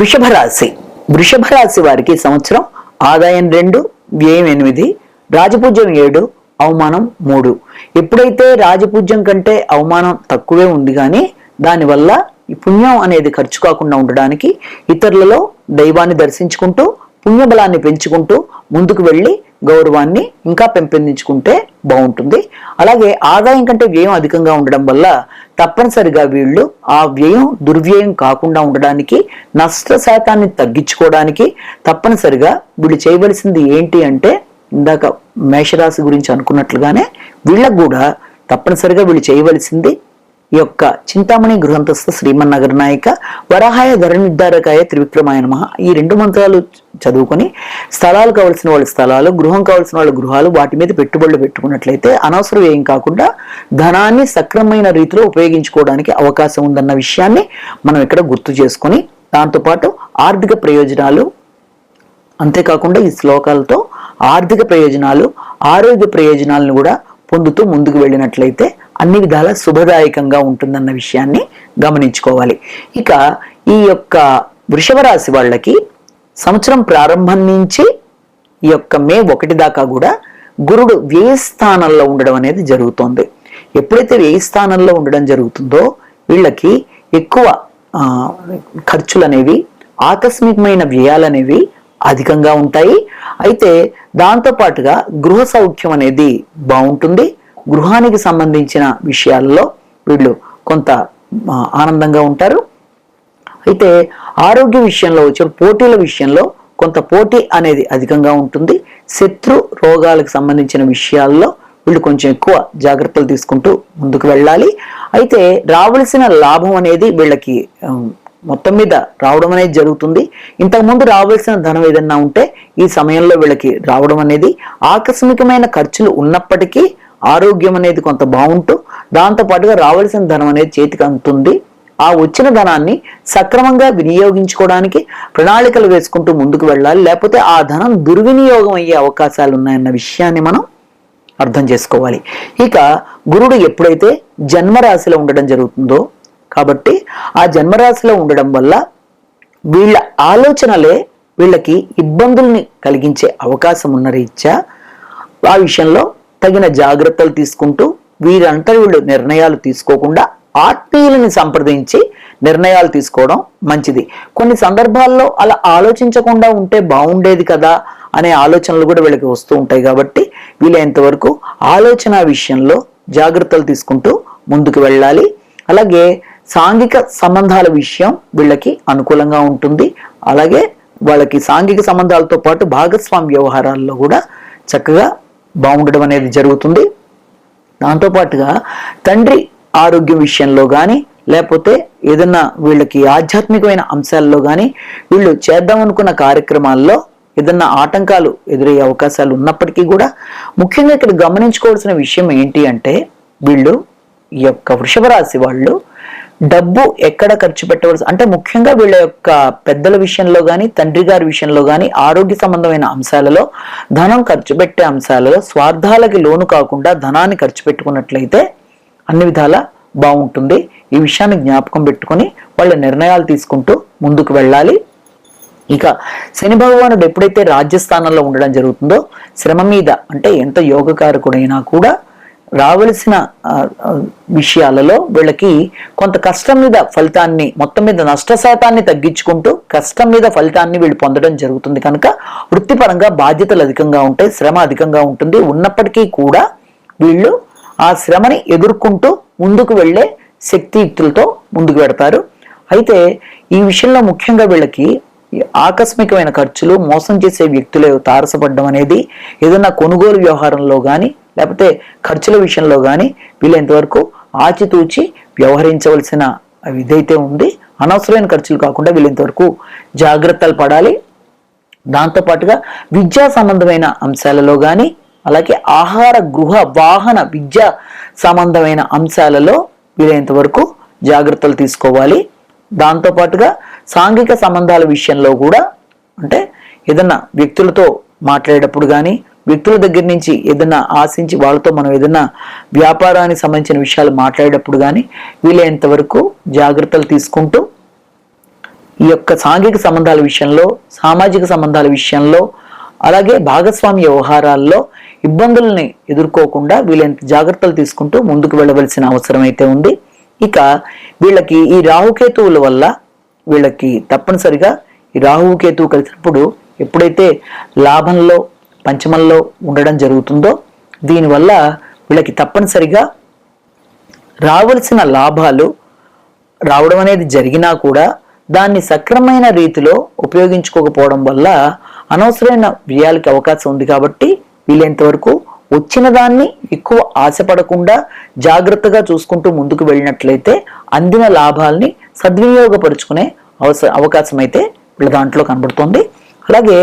వృషభ రాశి. వృషభ రాశి వారికి సంవత్సరం ఆదాయం రెండు వ్యయం ఎనిమిది రాజపూజ్యం ఏడు అవమానం మూడు. ఎప్పుడైతే రాజపూజ్యం కంటే అవమానం తక్కువే ఉంది కానీ దానివల్ల ఈ పుణ్యం అనేది ఖర్చు కాకుండా ఉండడానికి ఇతరులలో దైవాన్ని దర్శించుకుంటూ పుణ్యబలాన్ని పెంచుకుంటూ ముందుకు వెళ్ళి గౌరవాన్ని ఇంకా పెంపొందించుకుంటే బాగుంటుంది. అలాగే ఆదాయం కంటే వ్యయం అధికంగా ఉండడం వల్ల తప్పనిసరిగా వీళ్ళు ఆ వ్యయం దుర్వ్యయం కాకుండా ఉండడానికి నష్ట శాతాన్ని తగ్గించుకోవడానికి తప్పనిసరిగా వీళ్ళు చేయవలసింది ఏంటి అంటే ఇందాక మేషరాశి గురించి అనుకున్నట్లుగానే వీళ్ళకు కూడా తప్పనిసరిగా వీళ్ళు చేయవలసింది యొక్క చింతామణి గృహంతస్థ శ్రీమన్నగర నాయక వరాహాయ ధర నిర్ధారకాయ త్రివిక్రమాయ నమ. ఈ రెండు మంత్రాలు చదువుకొని స్థలాలు కావలసిన వాళ్ళ స్థలాలు గృహం కావలసిన వాళ్ళ గృహాలు వాటి మీద పెట్టుబడులు పెట్టుకున్నట్లయితే అనవసరం వ్యయం కాకుండా ధనాన్ని సక్రమమైన రీతిలో ఉపయోగించుకోవడానికి అవకాశం ఉందన్న విషయాన్ని మనం ఇక్కడ గుర్తు చేసుకొని దాంతోపాటు ఆర్థిక ప్రయోజనాలు అంతేకాకుండా ఈ శ్లోకాలతో ఆర్థిక ప్రయోజనాలు ఆరోగ్య ప్రయోజనాలను కూడా పొందుతూ ముందుకు వెళ్ళినట్లయితే అన్ని విధాల శుభదాయకంగా ఉంటుందన్న విషయాన్ని గమనించుకోవాలి. ఇక ఈ యొక్క వృషభ రాశి వాళ్ళకి సంవత్సరం ప్రారంభం నుంచి ఈ యొక్క మే ఒకటి దాకా కూడా గురుడు వ్యయ స్థానంలో ఉండడం అనేది జరుగుతోంది. ఎప్పుడైతే వ్యయ స్థానంలో ఉండడం జరుగుతుందో వీళ్ళకి ఎక్కువ ఖర్చులు అనేవి ఆకస్మికమైన వ్యయాలు అనేవి అధికంగా ఉంటాయి. అయితే దాంతోపాటుగా గృహ సౌఖ్యం అనేది బాగుంటుంది. గృహానికి సంబంధించిన విషయాల్లో వీళ్ళు కొంత ఆనందంగా ఉంటారు. అయితే ఆరోగ్య విషయంలో వచ్చిన పోటీల విషయంలో కొంత పోటీ అనేది అధికంగా ఉంటుంది. శత్రు రోగాలకు సంబంధించిన విషయాల్లో వీళ్ళు కొంచెం ఎక్కువ జాగ్రత్తలు తీసుకుంటూ ముందుకు వెళ్ళాలి. అయితే రావలసిన లాభం అనేది వీళ్ళకి మొత్తం మీద రావడం అనేది జరుగుతుంది. ఇంతకుముందు రావాల్సిన ధనం ఏదన్నా ఉంటే ఈ సమయంలో వీళ్ళకి రావడం అనేది ఆకస్మికమైన ఖర్చులు ఉన్నప్పటికీ ఆరోగ్యం అనేది కొంత బాగుంటూ దాంతో పాటుగా రావాల్సిన ధనం అనేది చేతికి అందుతుంది. ఆ వచ్చిన ధనాన్ని సక్రమంగా వినియోగించుకోవడానికి ప్రణాళికలు వేసుకుంటూ ముందుకు వెళ్ళాలి. లేకపోతే ఆ ధనం దుర్వినియోగం అయ్యే అవకాశాలు ఉన్నాయన్న విషయాన్ని మనం అర్థం చేసుకోవాలి. ఇక గురుడు ఎప్పుడైతే జన్మరాశిలో ఉండడం జరుగుతుందో కాబట్టి ఆ జన్మరాశిలో ఉండడం వల్ల వీళ్ళ ఆలోచనలే వీళ్ళకి ఇబ్బందుల్ని కలిగించే అవకాశం ఉన్న రీత్యా ఆ విషయంలో తగిన జాగ్రత్తలు తీసుకుంటూ వీరంతా వీళ్ళు నిర్ణయాలు తీసుకోకుండా ఆత్మీయులని సంప్రదించి నిర్ణయాలు తీసుకోవడం మంచిది. కొన్ని సందర్భాల్లో అలా ఆలోచించకుండా ఉంటే బాగుండేది కదా అనే ఆలోచనలు కూడా వీళ్ళకి వస్తూ ఉంటాయి కాబట్టి వీలైనంతవరకు ఆలోచన విషయంలో జాగ్రత్తలు తీసుకుంటూ ముందుకు వెళ్ళాలి. అలాగే సాంఘిక సంబంధాల విషయం వీళ్ళకి అనుకూలంగా ఉంటుంది. అలాగే వాళ్ళకి సాంఘిక సంబంధాలతో పాటు భాగస్వామ్య వ్యవహారాల్లో కూడా చక్కగా బాగుండడం అనేది జరుగుతుంది. దాంతోపాటుగా తండ్రి ఆరోగ్యం విషయంలో కానీ లేకపోతే ఏదన్నా వీళ్ళకి ఆధ్యాత్మికమైన అంశాల్లో కానీ వీళ్ళు చేద్దామనుకున్న కార్యక్రమాల్లో ఏదన్నా ఆటంకాలు ఎదురయ్యే అవకాశాలు ఉన్నప్పటికీ కూడా ముఖ్యంగా ఇక్కడ గమనించుకోవాల్సిన విషయం ఏంటి అంటే వీళ్ళు ఈ యొక్క వృషభ రాశి వాళ్ళు డబ్బు ఎక్కడ ఖర్చు పెట్టవలసి అంటే ముఖ్యంగా వీళ్ళ యొక్క పెద్దల విషయంలో కానీ తండ్రి గారి విషయంలో కానీ ఆరోగ్య సంబంధమైన అంశాలలో ధనం ఖర్చు పెట్టే అంశాలలో స్వార్థాలకి లోను కాకుండా ధనాన్ని ఖర్చు పెట్టుకున్నట్లయితే అన్ని విధాల బాగుంటుంది. ఈ విషయాన్ని జ్ఞాపకం పెట్టుకొని వాళ్ళ నిర్ణయాలు తీసుకుంటూ ముందుకు వెళ్ళాలి. ఇక శని భగవానుడు ఎప్పుడైతే రాజ్యస్థానంలో ఉండడం జరుగుతుందో శ్రమ మీద అంటే ఎంత యోగకారకుడైనా కూడా రావలసిన విషయాలలో వీళ్ళకి కొంత కష్టం మీద ఫలితాన్ని మొత్తం మీద నష్ట శాతాన్ని తగ్గించుకుంటూ కష్టం మీద ఫలితాన్ని వీళ్ళు పొందడం జరుగుతుంది కనుక వృత్తిపరంగా బాధ్యతలు అధికంగా ఉంటాయి శ్రమ అధికంగా ఉంటుంది. ఉన్నప్పటికీ కూడా వీళ్ళు ఆ శ్రమని ఎదుర్కొంటూ ముందుకు వెళ్ళే శక్తియుక్తులతో ముందుకు పెడతారు అయితే ఈ విషయంలో ముఖ్యంగా వీళ్ళకి ఆకస్మికమైన ఖర్చులు మోసం చేసే వ్యక్తులు తారసపడడం అనేది ఏదైనా కొనుగోలు వ్యవహారంలో కానీ లేకపోతే ఖర్చుల విషయంలో కానీ వీలైనంతవరకు ఆచితూచి వ్యవహరించవలసిన ఇదైతే ఉంది. అనవసరమైన ఖర్చులు కాకుండా వీళ్ళంతవరకు జాగ్రత్తలు పడాలి. దాంతో పాటుగా విద్యా సంబంధమైన అంశాలలో కానీ అలాగే ఆహార గృహ వాహన విద్యా సంబంధమైన అంశాలలో వీలైనంత వరకు జాగ్రత్తలు తీసుకోవాలి. దాంతోపాటుగా సాంఘిక సంబంధాల విషయంలో కూడా అంటే ఏదన్నా వ్యక్తులతో మాట్లాడేటప్పుడు కానీ వ్యక్తుల దగ్గర నుంచి ఏదైనా ఆశించి వాళ్ళతో మనం ఏదైనా వ్యాపారానికి సంబంధించిన విషయాలు మాట్లాడేటప్పుడు కానీ వీలైనంత వరకు జాగ్రత్తలు తీసుకుంటూ ఈ యొక్క సాంఘిక సంబంధాల విషయంలో సామాజిక సంబంధాల విషయంలో అలాగే భాగస్వామ్య వ్యవహారాల్లో ఇబ్బందుల్ని ఎదుర్కోకుండా వీళ్ళంత జాగ్రత్తలు తీసుకుంటూ ముందుకు వెళ్ళవలసిన అవసరం అయితే ఉంది. ఇక వీళ్ళకి ఈ రాహుకేతువుల వల్ల వీళ్ళకి తప్పనిసరిగా ఈ రాహుకేతువు కలిసినప్పుడు ఎప్పుడైతే లాభంలో పంచమంలో ఉండడం జరుగుతుందో దీనివల్ల వీళ్ళకి తప్పనిసరిగా రావలసిన లాభాలు రావడం అనేది జరిగినా కూడా దాన్ని సక్రమైన రీతిలో ఉపయోగించుకోకపోవడం వల్ల అనవసరమైన వ్యయాలకి అవకాశం ఉంది కాబట్టి వీలైనంతవరకు వచ్చిన దాన్ని ఎక్కువ ఆశపడకుండా జాగ్రత్తగా చూసుకుంటూ ముందుకు వెళ్ళినట్లయితే అందిన లాభాల్ని సద్వినియోగపరుచుకునే అవస అవకాశం అయితే వీళ్ళ దాంట్లో కనబడుతుంది. అలాగే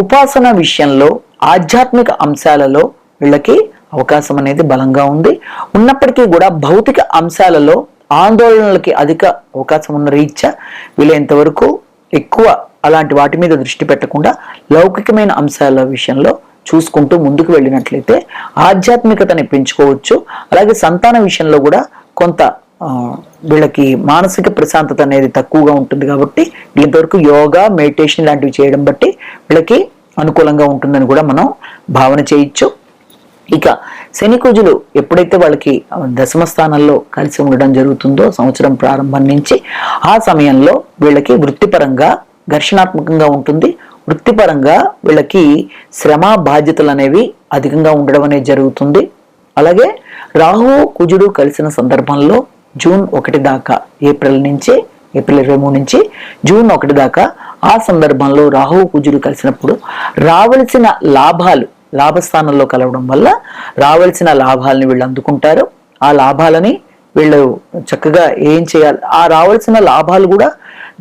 ఉపాసన విషయంలో ఆధ్యాత్మిక అంశాలలో వీళ్ళకి అవకాశం అనేది బలంగా ఉంది. ఉన్నప్పటికీ కూడా భౌతిక అంశాలలో ఆందోళనలకి అధిక అవకాశం ఉన్న రీత్యా వీలైనంతవరకు ఎక్కువ అలాంటి వాటి మీద దృష్టి పెట్టకుండా లౌకికమైన అంశాల విషయంలో చూసుకుంటూ ముందుకు వెళ్ళినట్లయితే ఆధ్యాత్మికతని పెంచుకోవచ్చు. అలాగే సంతాన విషయంలో కూడా కొంత వీళ్ళకి మానసిక ప్రశాంతత అనేది తక్కువగా ఉంటుంది కాబట్టి వీళ్ళంతవరకు యోగా మెడిటేషన్ లాంటివి చేయడం బట్టి వీళ్ళకి అనుకూలంగా ఉంటుందని కూడా మనం భావన చేయొచ్చు. ఇక శని కుజులు ఎప్పుడైతే వాళ్ళకి దశమ స్థానంలో కలిసి ఉండడం జరుగుతుందో సంవత్సరం ప్రారంభం నుంచి ఆ సమయంలో వీళ్ళకి వృత్తిపరంగా ఘర్షణాత్మకంగా ఉంటుంది. వృత్తిపరంగా వీళ్ళకి శ్రమ బాధ్యతలు అనేవి అధికంగా ఉండడం అనేది జరుగుతుంది. అలాగే రాహు కుజుడు కలిసిన సందర్భంలో జూన్ ఒకటి దాకా ఏప్రిల్ నుంచి ఏప్రిల్ ఇరవై మూడు నుంచి జూన్ ఒకటి దాకా ఆ సందర్భంలో రాహు కుజుడు కలిసినప్పుడు రావలసిన లాభాలు లాభస్థానంలో కలవడం వల్ల రావలసిన లాభాలని వీళ్ళు అందుకుంటారు. ఆ లాభాలని వీళ్ళు చక్కగా ఏం చేయాలి? ఆ రావాల్సిన లాభాలు కూడా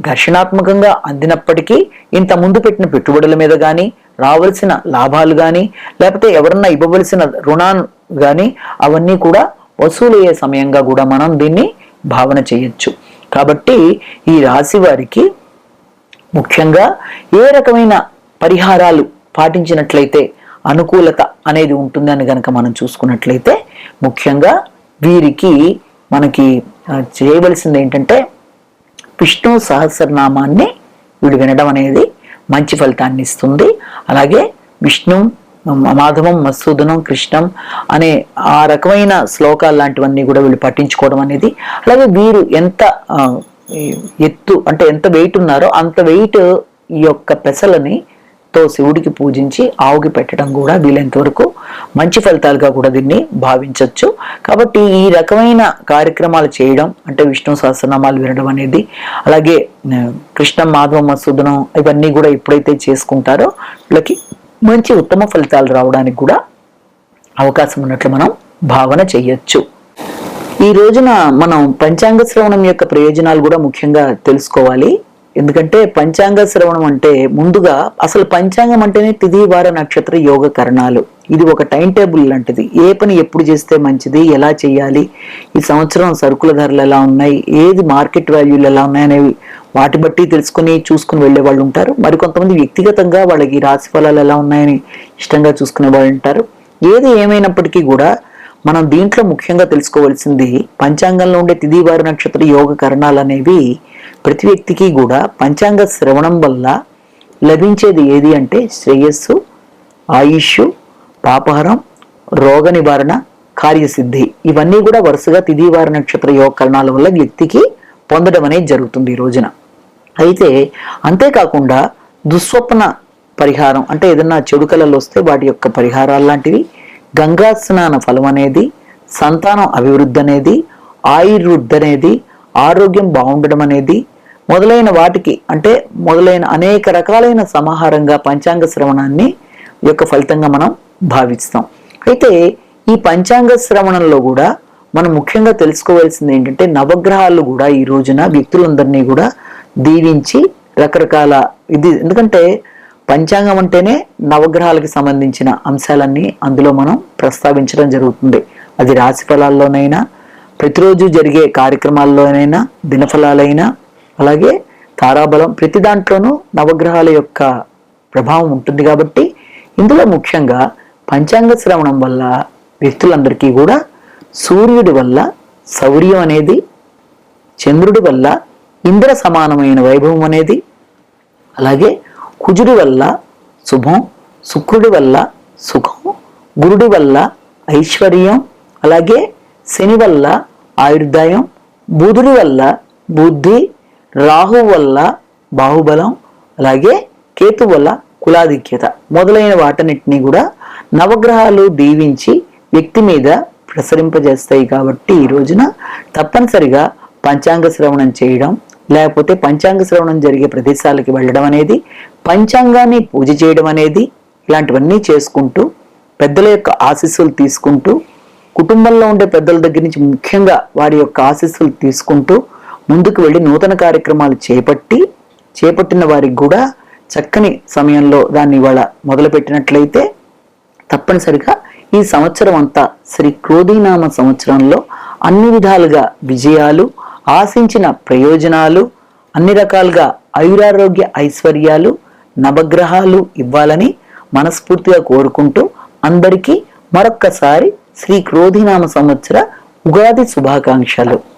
ఘర్షణాత్మకంగా అందినప్పటికీ ఇంత ముందు పెట్టిన పెట్టుబడుల మీద కానీ రావాల్సిన లాభాలు కానీ లేకపోతే ఎవరన్నా ఇవ్వవలసిన రుణాలు కానీ అవన్నీ కూడా వసూలయ్యే సమయంగా కూడా మనం దీన్ని భావన చేయొచ్చు. కాబట్టి ఈ రాశి వారికి ముఖ్యంగా ఏ రకమైన పరిహారాలు పాటించినట్లయితే అనుకూలత అనేది ఉంటుందని కనుక మనం చూసుకున్నట్లయితే ముఖ్యంగా వీరికి మనకి చేయవలసింది ఏంటంటే విష్ణు సహస్రనామాన్ని వీడు వినడం అనేది మంచి ఫలితాన్ని ఇస్తుంది. అలాగే విష్ణు మాధవం మసూదనం కృష్ణం అనే ఆ రకమైన శ్లోకాలు లాంటివన్నీ కూడా వీళ్ళు పట్టించుకోవడం అనేది అలాగే వీరు ఎంత ఎత్తు అంటే ఎంత వెయిట్ ఉన్నారో అంత వెయిట్ ఈ యొక్క పెసలని తో శివుడికి పూజించి ఆవుకి పెట్టడం కూడా వీలైనంతవరకు మంచి ఫలితాలుగా కూడా దీన్ని భావించవచ్చు కాబట్టి ఈ రకమైన కార్యక్రమాలు చేయడం అంటే విష్ణు సహస్రనామాలు వినడం అనేది అలాగే కృష్ణం కృష్ణ మాధవ మసూదనం ఇవన్నీ కూడా ఎప్పుడైతే చేసుకుంటారో వీళ్ళకి మంచి ఉత్తమ ఫలితాలు రావడానికి కూడా అవకాశం ఉన్నట్లు మనం భావన చెయ్యొచ్చు ఈ రోజున మనం పంచాంగ శ్రవణం యొక్క ప్రయోజనాలు కూడా ముఖ్యంగా తెలుసుకోవాలి. ఎందుకంటే పంచాంగ శ్రవణం అంటే ముందుగా అసలు పంచాంగం అంటేనే తిది వార నక్షత్ర యోగ కరణాలు. ఇది ఒక టైం టేబుల్ లాంటిది. ఏ పని ఎప్పుడు చేస్తే మంచిది? ఎలా చేయాలి? ఈ సంవత్సరం సరుకుల ధరలు ఎలా ఉన్నాయి? ఏది మార్కెట్ వాల్యూలు ఎలా ఉన్నాయి అనేవి వాటి బట్టి తెలుసుకుని చూసుకుని వెళ్ళే వాళ్ళు ఉంటారు. మరి కొంతమంది వ్యక్తిగతంగా వాళ్ళకి రాశి ఫలాలు ఎలా ఉన్నాయని ఇష్టంగా చూసుకునే వాళ్ళు ఉంటారు. ఏది ఏమైనప్పటికీ కూడా మనం దీంట్లో ముఖ్యంగా తెలుసుకోవాల్సింది పంచాంగంలో ఉండే తిదివారు నక్షత్ర యోగ కరణాలు అనేవి ప్రతి వ్యక్తికి కూడా పంచాంగ శ్రవణం వల్ల లభించేది ఏది అంటే శ్రేయస్సు ఆయుష్ పాపహరం రోగ నివారణ కార్యసిద్ధి. ఇవన్నీ కూడా వరుసగా తిథి నక్షత్ర యోగ కరణాల వల్ల వ్యక్తికి పొందడం అనేది జరుగుతుంది ఈ రోజున. అయితే అంతేకాకుండా దుస్వప్న పరిహారం అంటే ఏదన్నా చెడు కళలు వస్తే వాటి యొక్క పరిహారాలు లాంటివి గంగా స్నాన ఫలం అనేది సంతానం అభివృద్ధి అనేది ఆయుర్వృద్ధి అనేది ఆరోగ్యం బాగుండడం అనేది మొదలైన వాటికి అంటే మొదలైన అనేక రకాలైన సమాహారంగా పంచాంగ శ్రవణాన్ని యొక్క ఫలితంగా మనం భావిస్తాం. అయితే ఈ పంచాంగ శ్రవణంలో కూడా మనం ముఖ్యంగా తెలుసుకోవాల్సింది ఏంటంటే నవగ్రహాలు కూడా ఈ రోజున వ్యక్తులందరినీ కూడా దీవించి రకరకాల ఇది ఎందుకంటే పంచాంగం అంటేనే నవగ్రహాలకి సంబంధించిన అంశాలన్నీ అందులో మనం ప్రస్తావించడం జరుగుతుంది. అది రాశి ఫలాల్లోనైనా ప్రతిరోజు జరిగే కార్యక్రమాల్లోనైనా దినఫలాలైనా అలాగే తారాబలం ప్రతి దాంట్లోనూ నవగ్రహాల యొక్క ప్రభావం ఉంటుంది కాబట్టి ఇందులో ముఖ్యంగా పంచాంగ శ్రవణం వల్ల వ్యక్తులందరికీ కూడా సూర్యుడి వల్ల శౌర్యం అనేది చంద్రుడి వల్ల ఇంద్ర సమానమైన వైభవం అనేది అలాగే కుజుడి వల్ల శుభం శుక్రుడి వల్ల సుఖం గురుడి వల్ల ఐశ్వర్యం అలాగే శని వల్ల ఆయుర్దాయం బుధుడి వల్ల బుద్ధి రాహు వల్ల బాహుబలం అలాగే కేతు వల్ల కులాధిక్యత మొదలైన వాటన్నిటిని కూడా నవగ్రహాలు దీవించి వ్యక్తి మీద ప్రసరింపజేస్తాయి కాబట్టి ఈ రోజున తప్పనిసరిగా పంచాంగ శ్రవణం చేయడం లేకపోతే పంచాంగ శ్రవణం జరిగే ప్రదేశాలకి వెళ్ళడం అనేది పంచాంగాన్ని పూజ చేయడం అనేది ఇలాంటివన్నీ చేసుకుంటూ పెద్దల యొక్క ఆశీస్సులు తీసుకుంటూ కుటుంబంలో ఉండే పెద్దల దగ్గర నుంచి ముఖ్యంగా వారి యొక్క ఆశీస్సులు తీసుకుంటూ ముందుకు వెళ్ళి నూతన కార్యక్రమాలు చేపట్టి చేపట్టిన వారికి కూడా చక్కని సమయంలో దాన్ని ఇవాళ మొదలుపెట్టినట్లయితే తప్పనిసరిగా ఈ సంవత్సరం అంతా శ్రీ క్రోధీనామ సంవత్సరంలో అన్ని విధాలుగా విజయాలు ఆశించిన ప్రయోజనాలు అన్ని రకాలుగా ఆయురారోగ్య ఐశ్వర్యాలు నవగ్రహాలు ఇవ్వాలని మనస్ఫూర్తిగా కోరుకుంటూ అందరికీ మరొక్కసారి శ్రీ క్రోధినామ సంవత్సర ఉగాది శుభాకాంక్షలు.